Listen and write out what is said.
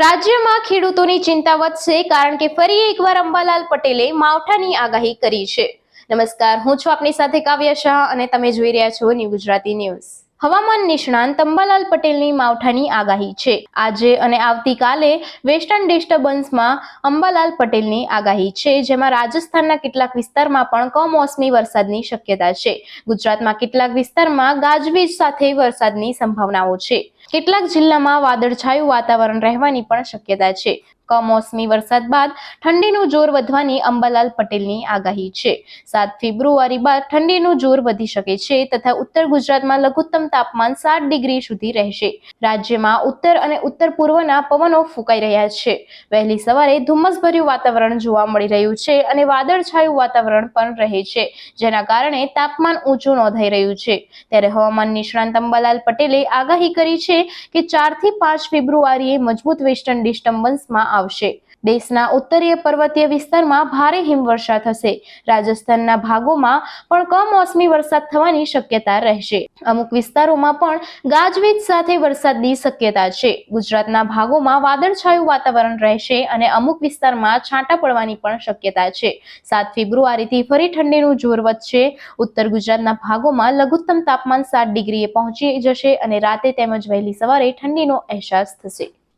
રાજ્યમાં ખેડૂતોની ચિંતા વધશે કારણ કે ફરી એકવાર અંબાલાલ પટેલે માવઠાની આગાહી કરી છે. નમસ્કાર, હું છું આપની સાથે કાવ્ય શાહ અને તમે જોઈ રહ્યા છો ન્યૂ ગુજરાતી ન્યૂઝ. હવામાન નિષ્ણાંત અંબાલાલ પટેલની માવઠાની આગાહી છે. આજે અને આવતીકાલે વેસ્ટર્ન ડિસ્ટર્બન્સમાં અંબાલાલ પટેલની આગાહી છે, જેમાં રાજસ્થાનના કેટલાક વિસ્તારમાં પણ કમોસમી વરસાદની શક્યતા છે. ગુજરાતમાં કેટલાક વિસ્તારમાં ગાજવીજ સાથે વરસાદની સંભાવનાઓ છે. કેટલાક જિલ્લામાં વાદળછાયું વાતાવરણ રહેવાની પણ શક્યતા છે. કમોસમી વરસાદ બાદ ઠંડીનું જોર વધવાની અંબાલાલ પટેલની આગાહી છે. સાત ફેબ્રુઆરી બાદ ઠંડીનું જોર વધી શકે છે તથા ઉત્તર ગુજરાતમાં લઘુત્તમ તાપમાન સાત ડિગ્રી સુધી રહેશે. રાજ્યમાં ઉત્તર અને ઉત્તર પૂર્વના પવનો ફૂંકાઈ રહ્યા છે. વહેલી સવારે ધુમ્મસભર્યું વાતાવરણ જોવા મળી રહ્યું છે અને વાદળછાયું વાતાવરણ પણ રહે છે, જેના કારણે તાપમાન ઊંચું નોંધાઈ રહ્યું છે. ત્યારે હવામાન નિષ્ણાંત અંબાલાલ પટેલે આગાહી કરી છે કે ચારથી પાંચ ફેબ્રુઆરીએ મજબૂત વેસ્ટર્ન ડિસ્ટર્બન્સમાં આવશે. દેશના ઉત્તરીય પર્વતીય વિસ્તારમાં ભારે હિમવર્ષા થશે. રાજસ્થાનના ભાગોમાં પણ કમોસમી વરસાદ થવાની શક્યતા રહેશે. અમુક વિસ્તારોમાં પણ ગાજવીજ સાથે વરસાદની શક્યતા છે. ગુજરાતના ભાગોમાં વાદળછાયું વાતાવરણ રહેશે અને અમુક વિસ્તારમાં છાંટા પડવાની પણ શક્યતા છે. સાત ફેબ્રુઆરીથી ફરી ઠંડીનું જોર વધશે. ઉત્તર ગુજરાતના ભાગોમાં લઘુત્તમ તાપમાન સાત ડિગ્રીએ પહોંચી જશે અને રાતે તેમજ વહેલી સવારે ઠંડીનો અહેસાસ થશે.